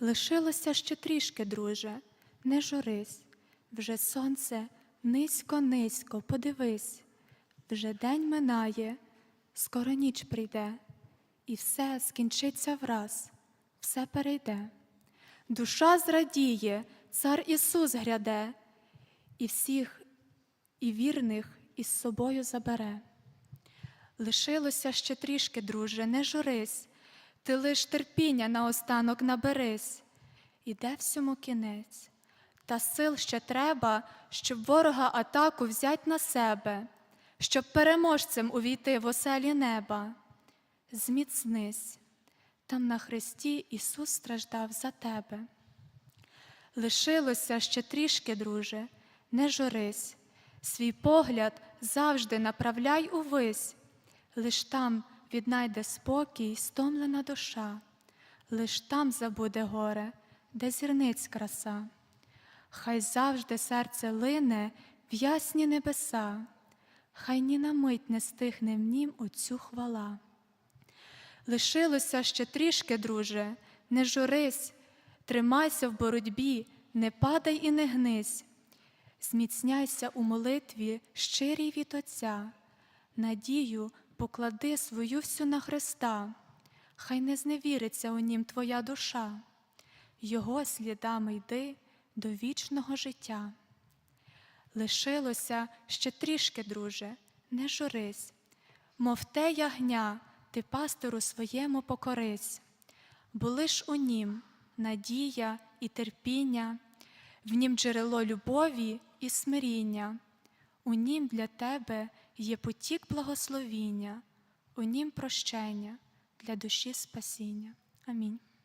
Лишилося ще трішки, друже, не журись, вже сонце низько-низько, подивись, вже день минає, скоро ніч прийде, і все скінчиться враз, все перейде. Душа зрадіє, цар Ісус гряде, і всіх, і вірних із собою забере. Лишилося ще трішки, друже, не журись, ти лиш терпіння наостанок наберись. Іде всьому кінець, та сил ще треба, щоб ворога атаку взять на себе, щоб переможцем увійти в оселі неба. Зміцнись, там на хресті Ісус страждав за тебе. Лишилося ще трішки, друже, не журись, свій погляд завжди направляй увись, лиш там віднайде спокій стомлена душа, лиш там забуде горе, де зірниць краса. Хай завжди серце лине в ясні небеса, хай ні на мить не стихне в нім оцю хвала. Лишилося ще трішки, друже, не журись, тримайся в боротьбі, не падай і не гнись, зміцняйся у молитві щирій від Отця, надію поклади свою всю на Христа, хай не зневіриться у нім твоя душа, Його слідами йди до вічного життя. Лишилося ще трішки, друже, не журись, мов те ягня, ти пастору своєму покорись, бо лиш у нім надія і терпіння, в нім джерело любові і смиріння, у нім для тебе є потік благословіння, у нім прощення для душі спасіння. Амінь.